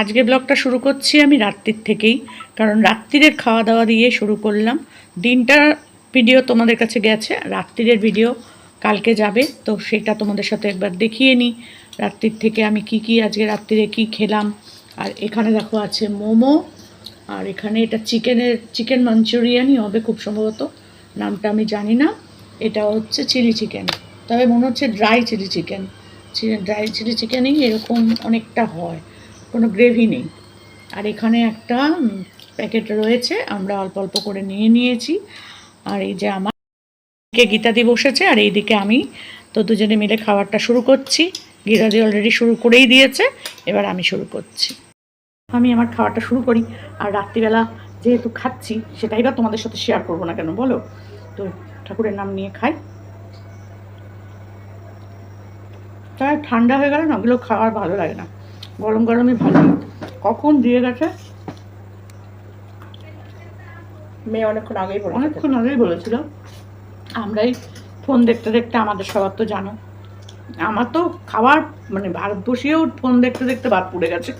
আজকে ব্লগটা শুরু করছি আমি রাত্রির থেকেই, কারণ রাত্রিরের খাওয়া দাওয়া দিয়ে শুরু করলাম। দিনটার ভিডিও তোমাদের কাছে গেছে, রাত্রিরের ভিডিও কালকে যাবে, তো সেটা তোমাদের সাথে একবার দেখিয়ে নিই। রাত্রির থেকে আমি কি কি আজকে রাত্রিরে কি খেলাম, আর এখানে দেখো আছে মোমো, আর এখানে এটা চিকেনের, চিকেন মাঞ্চুরিয়ানই হবে খুব সম্ভবত, নামটা আমি জানি না। এটা হচ্ছে চিলি চিকেন, তবে মনে হচ্ছে dry chilli chicken. Dry chilli চিকেনই এরকম অনেকটা হয়। কোনো গ্রেভি নেই। আর এখানে একটা প্যাকেট রয়েছে, আমরা অল্প অল্প করে নিয়ে নিয়েছি। আর এই যে আমার কে গীতাদি বসেছে, আর এইদিকে আমি তো দুজনে মিলে খাবারটা শুরু করছি। গীতাদি অলরেডি শুরু করেই দিয়েছে, এবার আমি শুরু করছি। আমি আমার খাওয়াটা শুরু করি, আর রাত্রিবেলা যেহেতু খাচ্ছি, সেটাই বা তোমাদের সাথে শেয়ার করব না কেন, বলো? তো ঠাকুরের নাম নিয়ে খাই। তাই ঠান্ডা হয়ে গেলে না, ওগুলো খাওয়ার ভালো লাগে না। গরম গরমই ভালো। কখন দিয়ে গেছে? মেয়ে অনেকক্ষণ আগেই বলে অনেকক্ষণ আগেই বলেছিল। আমরাই ফোন দেখতে দেখতে আমাদের সবার তো জানো। আমার তো খাবার মানে ভারত বসিয়েও ফোন দেখতে দেখতে বাদ পড়ে গেছে।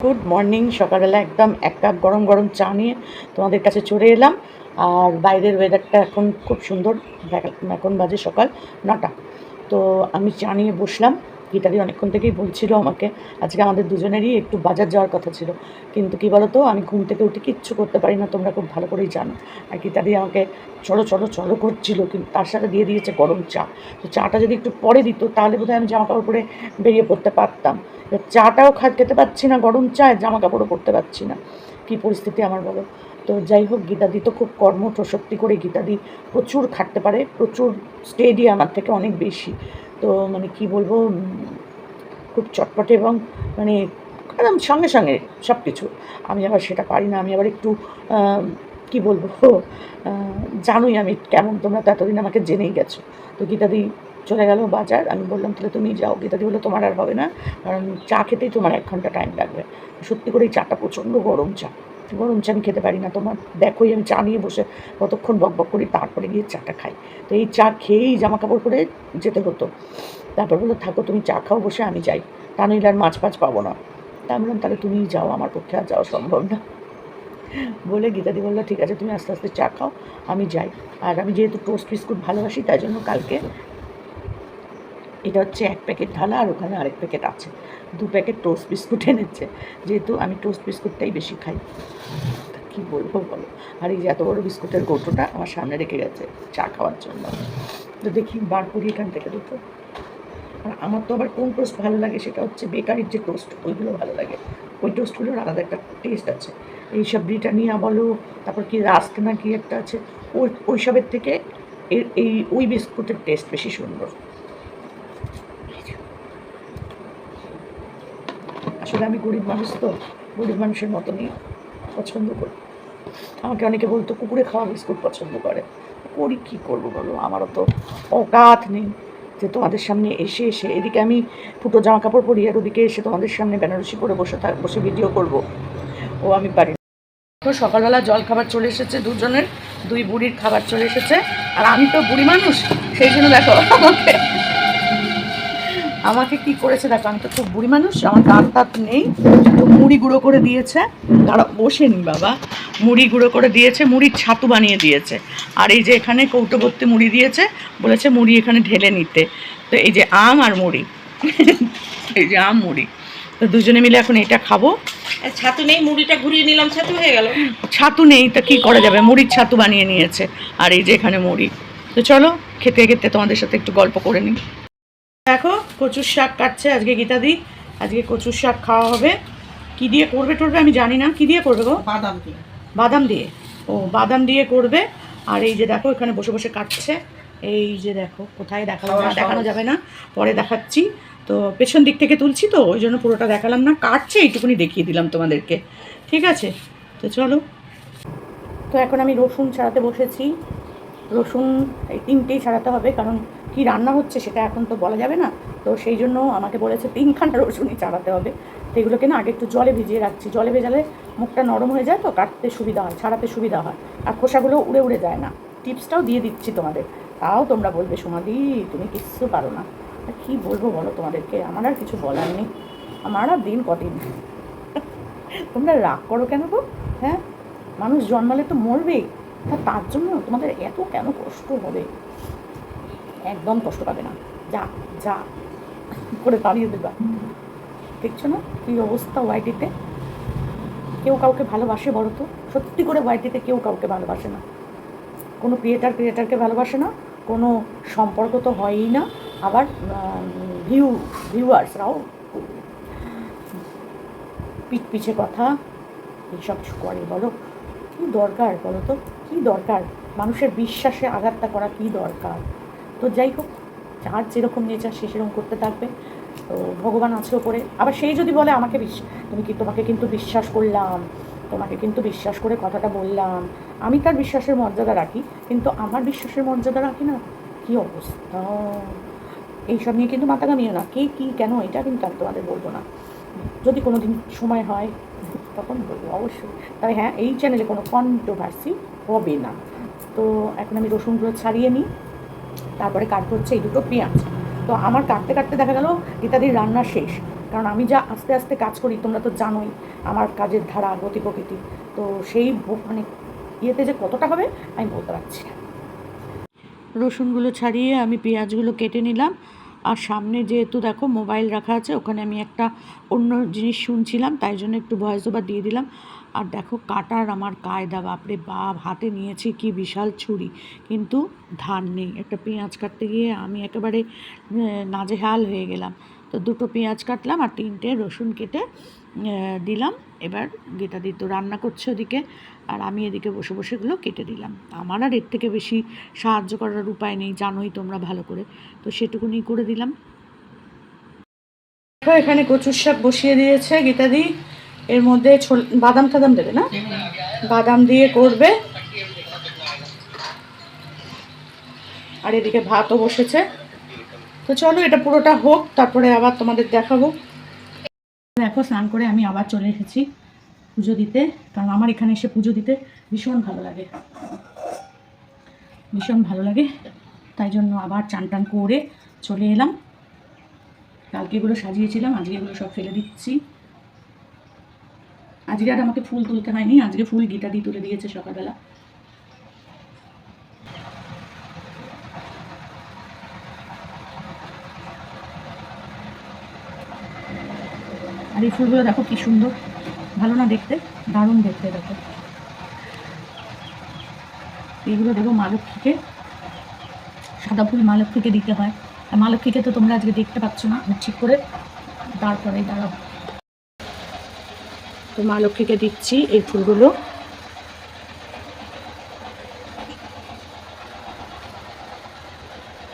গুড মর্নিং সকালবেলা একদম এক কাপ গরম গরম চা নিয়ে তোমাদের কাছে চলে এলাম। আর বাইরের ওয়েদারটা এখন খুব সুন্দর। এখন বাজে সকাল নটা। তো আমি চা নিয়ে বসলাম। গীতাদি অনেকক্ষণ থেকেই বলছিল আমাকে, আজকে আমাদের দুজনেরই একটু বাজার যাওয়ার কথা ছিল। কিন্তু কি বলতো, আমি ঘুম থেকে উঠে কিচ্ছু করতে পারি না, তোমরা খুব ভালো করেই জানো। আর গীতাদি আমাকে চলো চলো চলো করছিল, কিন্তু তার সাথে দিয়ে দিয়েছে গরম চা। তো চাটা যদি একটু পরে দিত, তাহলে বোধহয় আমি জামা কাপড় পরে বেরিয়ে পড়তে পারতাম। চাটাও খেতে পাচ্ছি না গরম চা জামা কাপড়ও পরতে পারছি না। কী পরিস্থিতি আমার বলো? তো যাই হোক, গীতাদি তো খুব কর্মঠ শক্তি করে গীতাদি প্রচুর খাটতে পারে, প্রচুর স্টেডি আমার থেকে অনেক বেশি। তো মানে কি বলব খুব চটপটে এবং মানে একদম সঙ্গে সঙ্গে সব কিছু আমি আবার সেটা পারি না, আমি আবার একটু কি বলব জানোই আমি কেমন, তোমরা তো এতদিন আমাকে জেনেই গেছো। তো গীতাদি চলে গেল বাজার, আমি বললাম, তাহলে তুমি যাও, গীতাদি বলল, তোমার আর হবে না, কারণ চা খেতেই তোমার এক ঘণ্টা টাইম লাগবে। সত্যি করে এই চাটা প্রচণ্ড গরম চা। গরম চা আমি খেতে পারি না। তোমার দেখোই আমি চা নিয়ে বসে কতক্ষণ বক বক করি, তারপরে গিয়ে চাটা খাই। তো এই চা খেয়েই জামা কাপড় পরে যেতে হতো। তারপর বলল, থাকো, তুমি চা খাও বসে, আমি যাই। তা নইলে আর মাছ ফাছ পাবো না। তা আমি বললাম, তাহলে তুমিই যাও, আমার পক্ষে আর যাওয়া সম্ভব না। বলে গীতাদি বলল, ঠিক আছে, তুমি আস্তে আস্তে চা খাও, আমি যাই। আর আমি যেহেতু টোস্ট বিস্কুট ভালোবাসি, তাই জন্য কালকে এটা হচ্ছে এক প্যাকেট ঢালা আর ওখানে আরেক প্যাকেট আছে। দু প্যাকেট টোস্ট বিস্কুট এনেছে। যেহেতু আমি টোস্ট বিস্কুটটাই বেশি খাই। কী বলব বলো? আর এই এত বড় বিস্কুটের কৌটোটা আমার সামনে রেখে গেছে চা খাওয়ার জন্য। তো দেখি বার করি এখান থেকে দুটো। আর আমার তো আবার কোন টোস্ট ভালো লাগে সেটা হচ্ছে বেকারির যে টোস্ট ওইগুলো ভালো লাগে। ওই টোস্টগুলোর আলাদা একটা টেস্ট আছে। এইসব ব্রিটানিয়া বলো, তারপর কি রাস্ক না কি একটা আছে, ওই ওইসবের থেকে এর এই ওই বিস্কুটের টেস্ট বেশি সুন্দর। আসলে আমি গরিব মানুষ তো, গরিব মানুষের মতনই পছন্দ করি। আমাকে অনেকে বলতো, কুকুরে খাওয়া বিস্কুট পছন্দ করে। করি, কী করব বলো? আমারও তো অকাত নেই যে তোমাদের সামনে এসে এসে এদিকে আমি ফুটো জামা কাপড় পরি আর ওদিকে এসে তোমাদের সামনে বেনারসি পরে বসে থাক, বসে ভিডিও করব। ও আমি পারি সকালবেলা জল খাবার চলে এসেছে দুজনের, দুই বুড়ির খাবার চলে এসেছে। আর আমি তো বুড়ি মানুষ, সেই জন্য দেখো আমাকে আমাকে কি করেছে দেখো আমি তো খুব বুড়ি মানুষ আমার দাঁত তাত নেই তো মুড়ি গুঁড়ো করে দিয়েছে। দাঁড়া বসেনি বাবা। মুড়ি গুঁড়ো করে দিয়েছে মুড়ির ছাতু বানিয়ে দিয়েছে। আর এই যে এখানে কৌটো ভর্তি মুড়ি দিয়েছে বলেছে মুড়ি এখানে ঢেলে নিতে। তো এই যে আম আর মুড়ি এই যে আম মুড়ি। তো দুজনে মিলে এখন এটা খাব। ছাতু নেই মুড়িটা ঘুরিয়ে নিলাম ছাতু হয়ে গেল। ছাতু নেই তা কি করা যাবে? মুড়ির ছাতু বানিয়ে নিয়েছে আর এই যে এখানে মুড়ি। তো চলো খেতে খেতে তোমাদের সাথে একটু গল্প করে নিই। দেখো কচুর শাক কাটছে আজকে গীতাদি আজকে কচুর শাক খাওয়া হবে। কি দিয়ে করবে টরবে আমি জানি না। কি দিয়ে করবে গো? বাদাম দিয়ে। বাদাম দিয়ে? ও বাদাম দিয়ে করবে। আর এই যে দেখো এখানে বসে বসে কাটছে। এই যে দেখো কোথায় দেখালাম না দেখানো যাবে না। পরে দেখাচ্ছি। তো পেছন দিক থেকে তুলছি তো ওই জন্য পুরোটা দেখালাম না। কাটছে এইটুকুনি দেখিয়ে দিলাম তোমাদেরকে। ঠিক আছে? তো চলো। তো এখন আমি রসুন ছাড়াতে বসেছি। রসুন এই তিনটেই ছাড়াতে হবে কারণ কি রান্না হচ্ছে সেটা এখন তো বলা যাবে না। তো সেই জন্য আমাকে বলেছে, তিনখানা রসুনই ছাড়াতে হবে। তো এগুলোকে না আগে একটু জলে ভিজিয়ে রাখছি। জলে ভেজালে মুখটা নরম হয়ে যায় তো কাটতে সুবিধা হয়, ছাড়াতে সুবিধা হয়। আর খোসাগুলো উড়ে উড়ে যায় না। টিপসটাও দিয়ে দিচ্ছি তোমাদের। তাও তোমরা বলবে সোমাদি তুমি কিচ্ছু পারো না। কী বলব বলো তোমাদেরকে? আমার আর কিছু বলার নেই। আমার আর দিন কদিন। তোমরা রাগ করো কেন গো? হ্যাঁ? মানুষ জন্মালে তো মরবেই। তার জন্য তোমাদের এত কেন কষ্ট হবে? একদম কষ্ট পাবে না। যা যা। করে তাড়িয়ে দেবা। দেখছ না কী অবস্থা ওয়াইটিতে কেউ কাউকে ভালোবাসে বলো তো। সত্যি করে ওয়াইটিতে কেউ কাউকে ভালোবাসে না। কোনো ক্রিয়েটার ক্রিয়েটারকে ভালোবাসে না। কোনো সম্পর্ক তো হয়ই না। আবার ভিউ ভিউয়ার্সরাও পিঠ পিছে কথা। এইসব করে বলো। কী দরকার বলো তো? কী দরকার? মানুষের বিশ্বাসে আঘাতটা করা কী দরকার? তো যাই হোক, যার যেরকম নেচার সে সেরকম করতে থাকবে। তো ভগবান আছে ওপরে আবার সেই যদি বলে, আমাকে বিশ্বাস তুমি কি তোমাকে কিন্তু বিশ্বাস করলাম। তোমাকে কিন্তু বিশ্বাস করে কথাটা বললাম। আমি তার বিশ্বাসের মর্যাদা রাখি, কিন্তু আমার বিশ্বাসের মর্যাদা রাখি না? কী অবস্থা? এইসব নিয়ে কিন্তু মাথা ঘামিও না। কে কী, কেন, এটা কিন্তু আমি তোমাদের বলব না। যদি কোনো দিন সময় হয়, তখন বলব অবশ্যই। তবে হ্যাঁ এই চ্যানেলে কোনো কন্ট্রোভার্সি হবে না। তো এখন আমি রসুনগুলো ছাড়িয়ে নিই। তারপরে কাটতে হচ্ছে এই দুটো পেঁয়াজ। তো আমার কাটতে কাটতে দেখা গেল ইত্যাদির রান্না শেষ। কারণ আমি যা আস্তে আস্তে কাজ করি, তোমরা তো জানোই আমার কাজের ধারা, গতি প্রকৃতি। তো সেই মানে ইয়েতে যে কতটা হবে, আমি বলতে পারছি রসুনগুলো ছাড়িয়ে আমি পেঁয়াজগুলো কেটে নিলাম। আর সামনে যেহেতু দেখো মোবাইল রাখা আছে, ওখানে আমি একটা অন্য জিনিস শুনছিলাম, তাই জন্য একটু ভয়েস ওভার দিয়ে দিলাম। আর দেখো কাটার আমার কায়দা, বাপরে বাপ, হাতে নিয়েছি কি বিশাল ছুরি। কিন্তু ধার নেই, একটা পেঁয়াজ কাটতে গিয়ে আমি একেবারে নাজেহাল হয়ে গেলাম। তো দুটো পেঁয়াজ কাটলাম আর তিনটে রসুন কেটে দিলাম। এবার গেটা দিত রান্না করছে ওদিকে আর আমি এদিকে বসে বসে এগুলো কেটে দিলাম। আমার আর এর থেকে বেশি সাহায্য করার উপায় নেই, জানোই তোমরা ভালো করে। তো সেটুকুনি করে দিলাম। এখানে কচুর শাক বসিয়ে দিয়েছে গীতাদি এর মধ্যে বাদাম টাদাম দেবে না? বাদাম দিয়ে করবে। আর এদিকে ভাতও বসেছে। তো চলো, এটা পুরোটা হোক, তারপরে আবার তোমাদের দেখাবো। দেখো, স্নান করে আমি আবার চলে এসেছি পুজো দিতে, কারণ আমার এখানে এসে পুজো দিতে ভীষণ ভালো লাগে। ভীষণ ভালো লাগে। তাই জন্য আবার চান টান করে চলে এলাম। কালকে এগুলো সাজিয়েছিলাম, আজকে এগুলো সব ফেলে দিচ্ছি। আজকে আর আমাকে ফুল তুলতে হয়নি, আজকে ফুল গীতা দিয়ে তুলে দিয়েছে সকালবেলা। আর এই ফুলগুলো দেখো কি সুন্দর, ভালো না দেখতে? দারুণ দেখতে, দেখো। এগুলো দেখো মা লক্ষ্মীকে, সাদা ফুল মা লক্ষ্মীকে দিতে হয়। আর মা লক্ষ্মীকে তো তোমরা আজকে দেখতে পাচ্ছ না, ঠিক করে। তারপরে দাঁড়াও। তো মা লক্ষ্মীকে দিচ্ছি এই ফুলগুলো।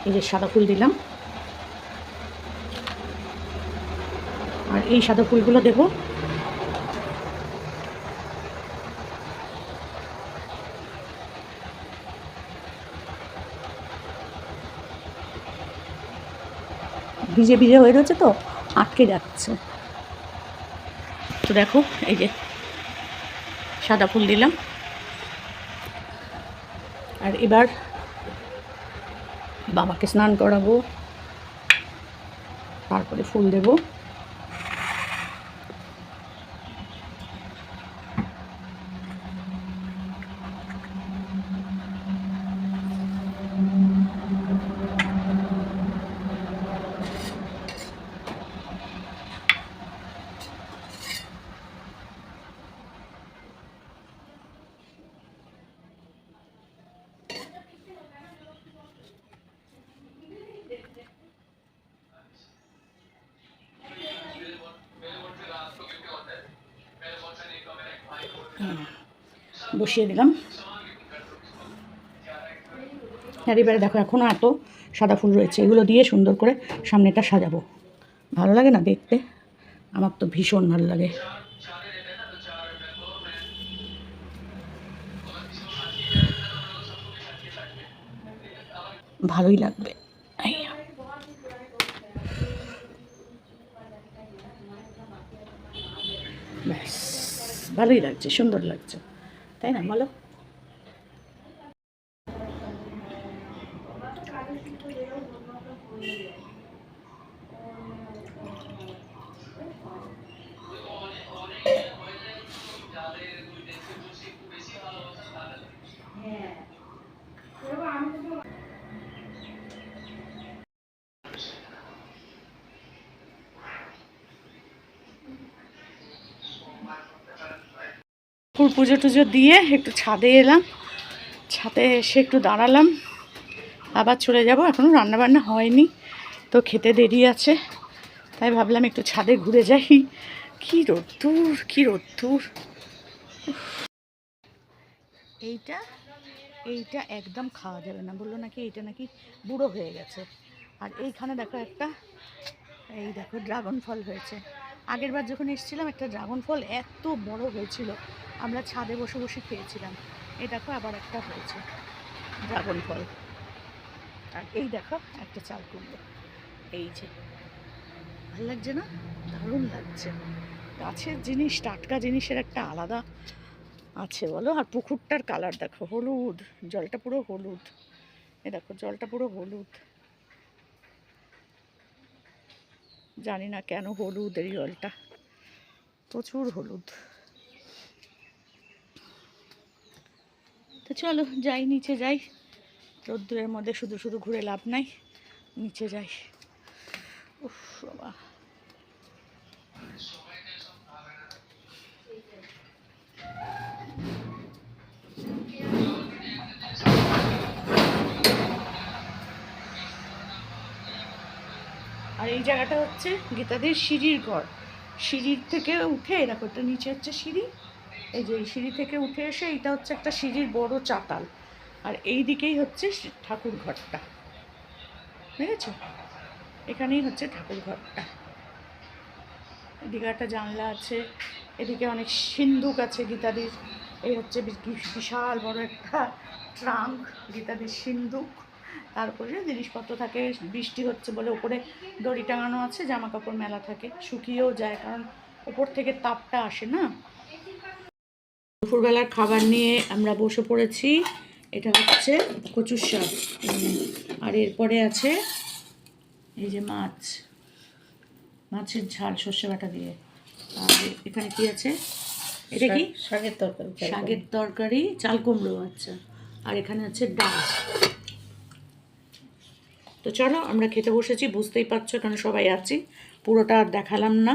এই যে সাদা ফুল দিলাম। আর এই সাদা ফুলগুলো দেবো। ভিজে ভিজে হয়ে রয়েছে তো? আটকে যাচ্ছে। তো দেখো, এই যে সাদা ফুল দিলাম। আর এবার বাবাকে স্নান করাবো, তারপরে ফুল দেবো। বসিয়ে দিলাম। আর এবারে দেখো এখনও এত সাদা ফুল রয়েছে। এগুলো দিয়ে সুন্দর করে সামনেটা সাজাবো। ভালো লাগে না দেখতে? আমার তো ভীষণ ভালো লাগে। ভালোই লাগবে এই। ব্যাস ভালোই লাগছে সুন্দর লাগছে। তাই না বলো? ঠাকুর পুজো টুজো দিয়ে একটু ছাদে এলাম। ছাদে এসে একটু দাঁড়ালাম। আবার চলে যাব এখনও রান্নাবান্না হয়নি, তো খেতে দেরি আছে। তাই ভাবলাম একটু ছাদে ঘুরে যাই। কি রোদ্দুর কি রোদ্দুর। এইটা এইটা একদম খাওয়া যাবে না। বলল নাকি এইটা নাকি বুড়ো হয়ে গেছে। আর এইখানে দেখো একটা, এই দেখো ড্রাগন ফল হয়েছে। আগের বার যখন এসেছিলাম একটা ড্রাগন ফল এত বড় হয়েছিল। আমরা ছাদে বসে বসে খেয়েছিলাম। এই দেখো আবার একটা হয়েছে। ড্রাগন ফল আর এই দেখো একটা চাল কুমড়ো। এই যে। ভালো লাগছে না? দারুণ লাগছে। গাছের জিনিস টাটকা জিনিসের একটা আলাদা আছে বলো। আর পুকুরটার কালার দেখো হলুদ। জলটা পুরো হলুদ। এ দেখো জলটা পুরো হলুদ। জানি না কেন হলুদ এই জলটা প্রচুর হলুদ। তো চলো, যাই, নিচে যাই। রোদ্দুরের মধ্যে শুধু শুধু ঘুরে লাভ নাই, নিচে যাই। উফ, বাবা। এই জায়গাটা হচ্ছে গীতাদের সিঁড়ির ঘর। সিঁড়ির থেকে উঠে দেখো একটা নিচে হচ্ছে সিঁড়ি, এই যে সিঁড়ি থেকে উঠে এসে এইটা হচ্ছে একটা সিঁড়ির বড় চাতাল। আর এই দিকেই হচ্ছে ঠাকুর ঘরটা। বুঝেছ? এখানেই হচ্ছে ঠাকুর ঘরটা। এদিকে একটা জানলা আছে, এদিকে অনেক সিন্ধুক আছে গীতাদির। এই হচ্ছে বিশাল বড় একটা ট্রাঙ্ক, গীতাদির সিন্ধুক তারপরে জিনিসপত্র থাকে বৃষ্টি হচ্ছে বলে ওপরে দড়ি টাঙানো আছে জামা কাপড় মেলা থাকে শুকিয়েও যায় কারণ ওপর থেকে তাপটা আসে না। দুপুরবেলার খাবার নিয়ে আমরা বসে পড়েছি এটা হচ্ছে কচুর শাক। আর এরপরে আছে এই যে মাছ মাছের ঝাল সর্ষে বাটা দিয়ে। আর এখানে কি আছে? এটা কি? শাকের তরকারি শাকের তরকারি চাল কুমড়ো আচ্ছা। আর এখানে আছে ডাল। তো চলো আমরা খেতে বসেছি বুঝতেই পারছ এখানে সবাই আছি। পুরোটা আর দেখালাম না।